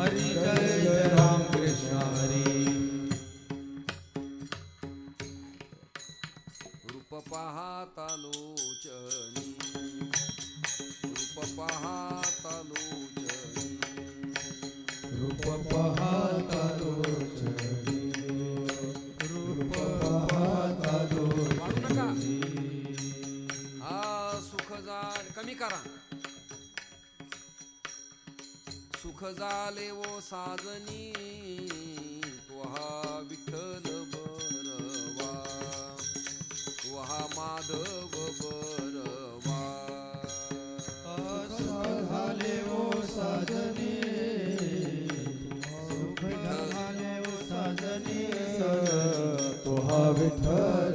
हरि जय सुख झाले वो साजनी तो हा विठ्ठल बरवा तो हा माधव बरवा झाले ओ साजनी सुख झाले ओ साजनी. तो हा विठ्ठल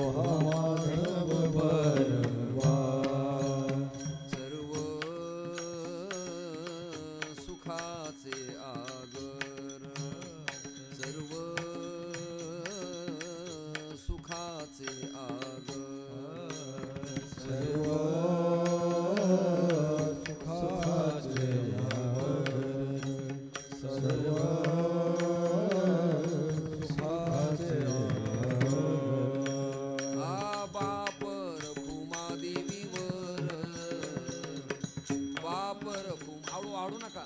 Oh. वाढू नका.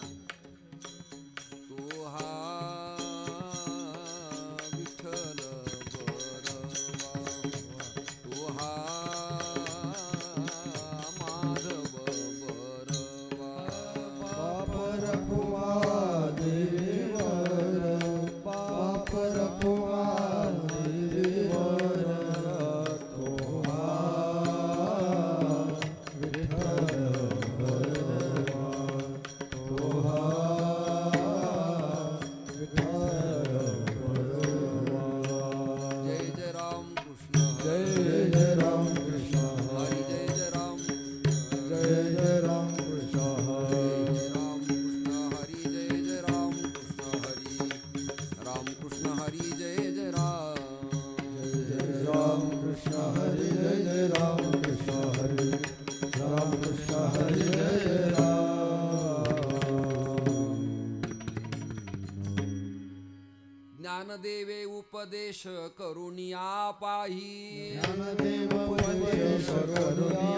ज्ञानदेवे उपदेश करुनिया पाही। ज्ञानदेव उपदेश करुनिया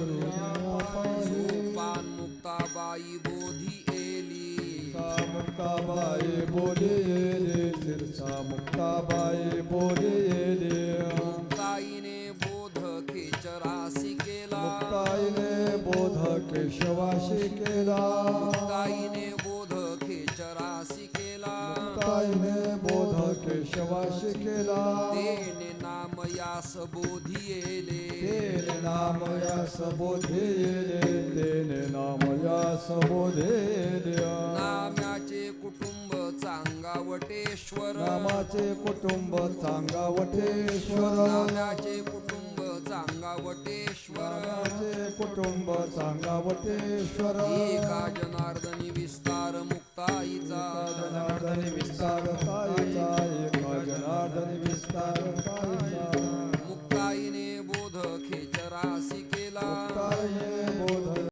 सोपान मुक्ताबाई बोधी एली. मुक्ताबाई बोले रे सिरसा मुक्ताबाई बोले रे मुक्ताईने बोध खेचरासी केला. मुक्ताईने बोध केशवाशी केला. मुक्ताईने बोध खेचरासी केला. मुक्ताईने बोध केशवाशी केला. नाम यास बोधी येले तेने नाम यास बोधेले तेने नाम यास बोधेले नाम्याचे कुटुंब चांगावटेश्वर। नामाचे कुटुंब चांगावटेश्वर। नाम्याचे कुटुंब चांगावटेश्वर। नामाचे कुटुंब चांगावटेश्वर। एका जनार्दनी विस्तार मुक्ताईचा। जनार्दनी विस्तार